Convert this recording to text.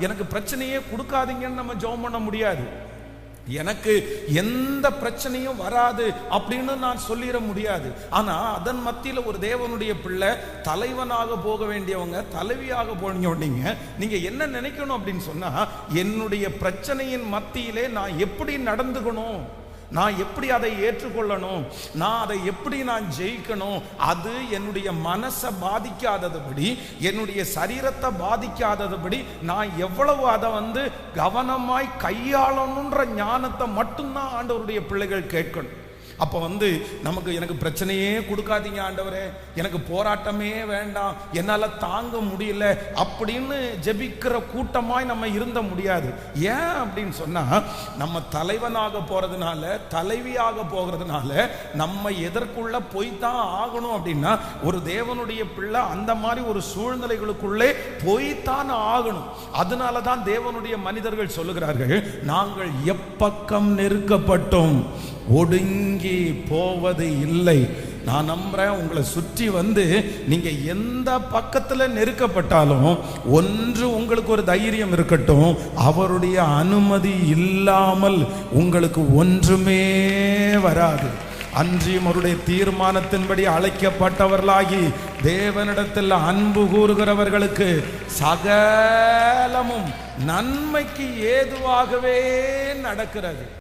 எனக்கு பிரச்சனையே கொடுக்காதீங்கன்னு நம்ம ஜெபம் பண்ண முடியாது. எனக்கு எந்த பிரச்சனையும் வராது அப்படின்னு நான் சொல்லிட முடியாது. ஆனா அதன் மத்தியில ஒரு தேவனுடைய பிள்ளை தலைவனாக போக வேண்டியவங்க தலைவியாக போனீங்க நீங்க என்ன நினைக்கணும் அப்படின்னு சொன்னா என்னுடைய பிரச்சனையின் மத்தியிலே நான் எப்படி நடந்துக்கணும் நான் எப்படி அதை ஏற்றுக்கொள்ளணும்? நான் அதை எப்படி நான் ஜெயிக்கணும்? அது என்னுடைய மனசை பாதிக்காததுபடி என்னுடைய சரீரத்தை பாதிக்காததுபடி நான் எவ்வளவு அதை வந்து கவனமாய் கையாளணுன்ற ஞானத்தை மட்டும்தான் ஆண்டவருடைய பிள்ளைகள் கேட்கணும். அப்போ வந்து நமக்கு எனக்கு பிரச்சனையே கொடுக்காதீங்க ஆண்டவரே. எனக்கு போராட்டமே வேண்டாம். என்னால் தாங்க முடியல அப்படின்னு ஜெபிக்கிற கூட்டமாய் நம்ம இருந்த முடியாது. ஏன் அப்படின்னு சொன்னால் நம்ம தலைவனாக போகிறதுனால தலைவியாக போகிறதுனால நம்ம எதற்குள்ள போய்தான் ஆகணும் அப்படின்னா ஒரு தேவனுடைய பிள்ளை அந்த மாதிரி ஒரு சூழ்நிலைகளுக்குள்ளே போய்த்தான் ஆகணும். அதனால தான் தேவனுடைய மனிதர்கள் சொல்லுகிறார்கள் நாங்கள் எப்பக்கம் நெருக்கப்பட்டோம். ஒடுங்கி போவது இல்லை. நான் நம்புறேன் உங்களை சுற்றி வந்து நீங்க எந்த பக்கத்துல நெருக்கப்பட்டாலும் ஒன்று உங்களுக்கு ஒரு தைரியம் இருக்கட்டும். அவருடைய அனுமதி இல்லாமல் உங்களுக்கு ஒன்றுமே வராது. அன்றியும் அவருடைய தீர்மானத்தின்படி அழைக்கப்பட்டவர்களாகி தேவனிடத்தில் அன்பு கூறுகிறவர்களுக்கு சகலமும் நன்மைக்கு ஏதுவாகவே நடக்கிறது.